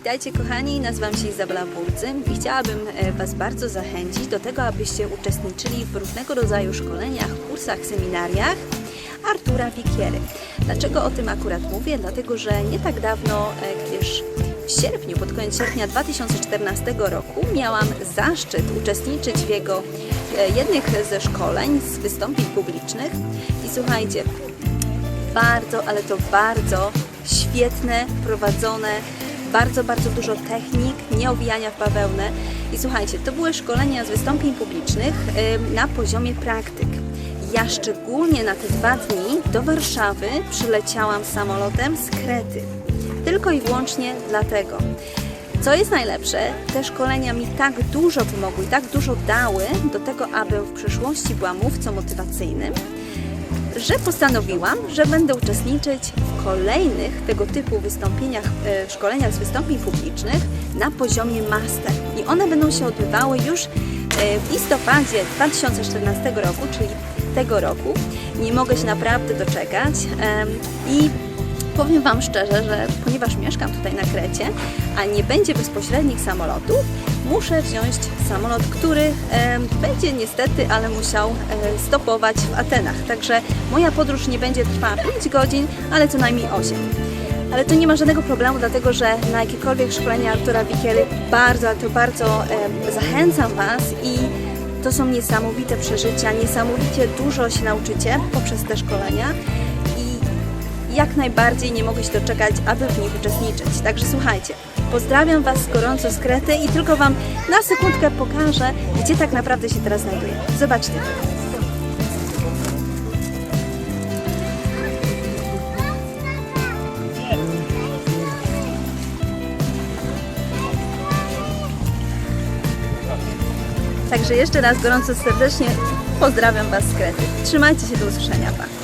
Witajcie kochani, nazywam się Izabela Burdzym i chciałabym e, Was bardzo zachęcić do tego, abyście uczestniczyli w różnego rodzaju szkoleniach, kursach, seminariach Artura Wikiery. Dlaczego o tym akurat mówię? Dlatego, że nie tak dawno, e, gdyż w sierpniu, pod koniec sierpnia 2014 roku miałam zaszczyt uczestniczyć w jego e, jednych ze szkoleń z wystąpień publicznych i słuchajcie, bardzo, ale to bardzo świetne, prowadzone, bardzo, bardzo dużo technik, nie owijania w bawełnę. I słuchajcie, to były szkolenia z wystąpień publicznych na poziomie praktyk. Ja szczególnie na te dwa dni do Warszawy przyleciałam samolotem z Krety. Tylko i wyłącznie dlatego. Co jest najlepsze, te szkolenia mi tak dużo pomogły, tak dużo dały do tego, abym w przyszłości była mówcą motywacyjnym, że postanowiłam, że będę uczestniczyć w kolejnych tego typu wystąpieniach, e, szkoleniach z wystąpień publicznych na poziomie master. I one będą się odbywały już e, w listopadzie 2014 roku, czyli tego roku. Nie mogę się naprawdę doczekać i Powiem Wam szczerze, że ponieważ mieszkam tutaj na Krecie, a nie będzie bezpośrednich samolotów, muszę wziąć samolot, który e, będzie niestety, ale musiał e, stopować w Atenach. Także moja podróż nie będzie trwała 5 godzin, ale co najmniej 8. Ale to nie ma żadnego problemu, dlatego że na jakiekolwiek szkolenia Artura Wikiery bardzo, ale to bardzo e, zachęcam Was i to są niesamowite przeżycia, niesamowicie dużo się nauczycie poprzez te szkolenia jak najbardziej nie mogę się doczekać, aby w nich uczestniczyć. Także słuchajcie, pozdrawiam Was gorąco z Krety i tylko Wam na sekundkę pokażę, gdzie tak naprawdę się teraz znajduję. Zobaczcie. Także jeszcze raz gorąco serdecznie pozdrawiam Was z Krety. Trzymajcie się, do usłyszenia. Pa.